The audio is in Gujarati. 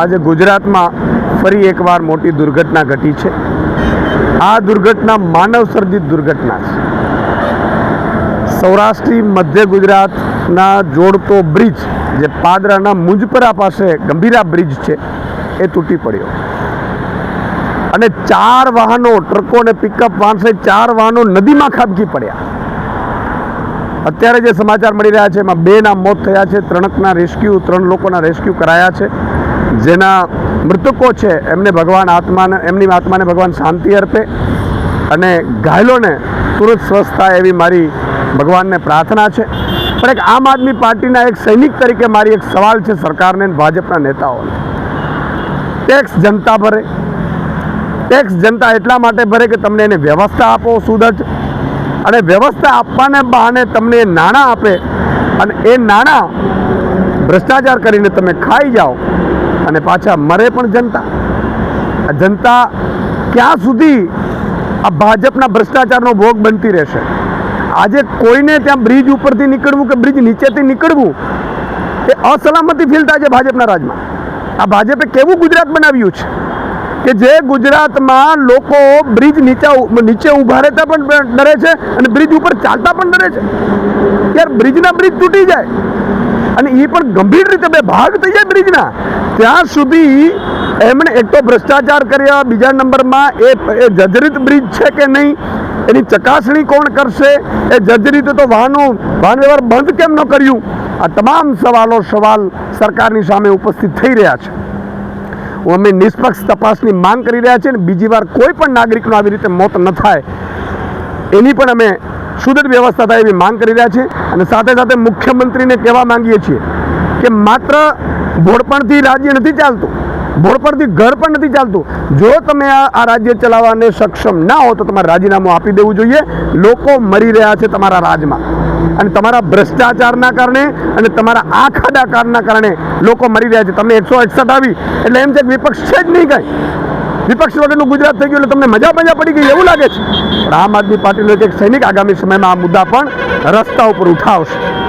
આજે ગુજરાતમાં ફરી એકવાર મોટી દુર્ઘટના ઘટી છે. આ દુર્ઘટના માનવ સર્જિત દુર્ઘટના છે. સૌરાષ્ટ્રી મધ્ય ગુજરાતના જોડતો બ્રિજ જે પાદરાના મુંજપરા પાસે ગંભીરા બ્રિજ છે, એ તૂટી પડ્યો. અને ચાર વાહનો, ટ્રકો અને પિકઅપ વાહન સહિત ચાર વાહનો નદીમાં ખાબકી પડ્યા. અત્યારે જે સમાચાર મળી રહ્યા છે, એમાં બેના મોત થયા છે, ત્રણકના રેસ્ક્યુ ત્રણ લોકોના રેસ્ક્યુ કરાયા છે. જેના મૃતકો છે, એમને ભગવાન આત્માને, એમની આત્માને ભગવાન શાંતિ અર્પે અને ઘાયલોને તુરંત સ્વસ્થ થાય એવી મારી ભગવાનને પ્રાર્થના છે. પણ એક આમ આદમી પાર્ટીના એક સૈનિક તરીકે મારી એક સવાલ છે સરકારને ભાજપના નેતાઓને. ટેક્સ જનતા ભરે. ટેક્સ જનતા એટલા માટે ભરે કે તમને એને વ્યવસ્થા આપો સુદઢ અને વ્યવસ્થા આપવાને બહાને તમને નાણાં આપે. અને એ નાણાં ભ્રષ્ટાચાર કરીને તમે ખાઈ જાઓ. અને પાછા મરે પણ જનતા. જનતા ક્યાં સુધી આ ભાજપના ભ્રષ્ટાચારનો ભોગ બનતી રહેશે? આજે કોઈને ત્યાં બ્રિજ ઉપરથી નીકળવું કે બ્રિજ નીચેથી નીકળવું, એ અસલામતી ફીલ થાય છે ભાજપના રાજમાં. આ ભાજપે કેવું ગુજરાત બનાવ્યું છે? કે જે ગુજરાતમાં લોકો બ્રિજ નીચે નીચે ઊભા રહેતા પણ ડરે છે અને બ્રિજ ઉપર ચાલતા પણ ડરે છે. યાર બ્રિજના બ્રિજ તૂટી જાય. અને એ પણ ગંભીર રીતે બે ભાગ થઈ જાય બ્રિજના. ત્યાં સુધી એમણે એક તો ભ્રષ્ટાચાર કર્યા બીજા નંબરમાં એ એ જજરિત બ્રિજ છે કે નહીં, એની ચકાસણી કોણ કરશે? એ જજરીતે તો વાહનો, વાહન વ્યવહાર બંધ કેમ ન કર્યું? આ તમામ સવાલો સવાલ સરકારની સામે ઉપસ્થિત થઈ રહ્યા છે. અમે નિષ્પક્ષ તપાસની માંગ કરી રહ્યા છીએ અને બીજી વાર કોઈ પણ નાગરિકનું આવી રીતે મોત ન થાય, એની પણ અમે સુદૃઢ વ્યવસ્થા થાય એવી માંગ કરી રહ્યા છીએ. અને સાથે સાથે મુખ્યમંત્રીને કહેવા માંગીએ છીએ કે માત્ર ભોળપણથી રાજ્ય નથી ચાલતું. ભોળપણથી ઘર પણ નથી ચાલતું. જો તમે આ રાજ્ય ચલાવવાને સક્ષમ ના હો તો તમારે રાજીનામું આપી દેવું જોઈએ. લોકો મરી રહ્યા છે તમારા રાજમાં. અને તમારા ભ્રષ્ટાચારના કારણે અને તમારા આ ખાડાકારના કારણે લોકો મરી રહ્યા છે. તમને એકસો એકસઠ આવી. એટલે એમ છે કે વિપક્ષ છે જ નહીં કાંઈ. વિપક્ષ વગરનું ગુજરાત થઈ ગયું એટલે તમને મજા મજા પડી ગઈ. એવું લાગે છે. આમ આદમી પાર્ટીનો એક સૈનિક આગામી સમયમાં આ મુદ્દા પણ રસ્તા ઉપર ઉઠાવશે.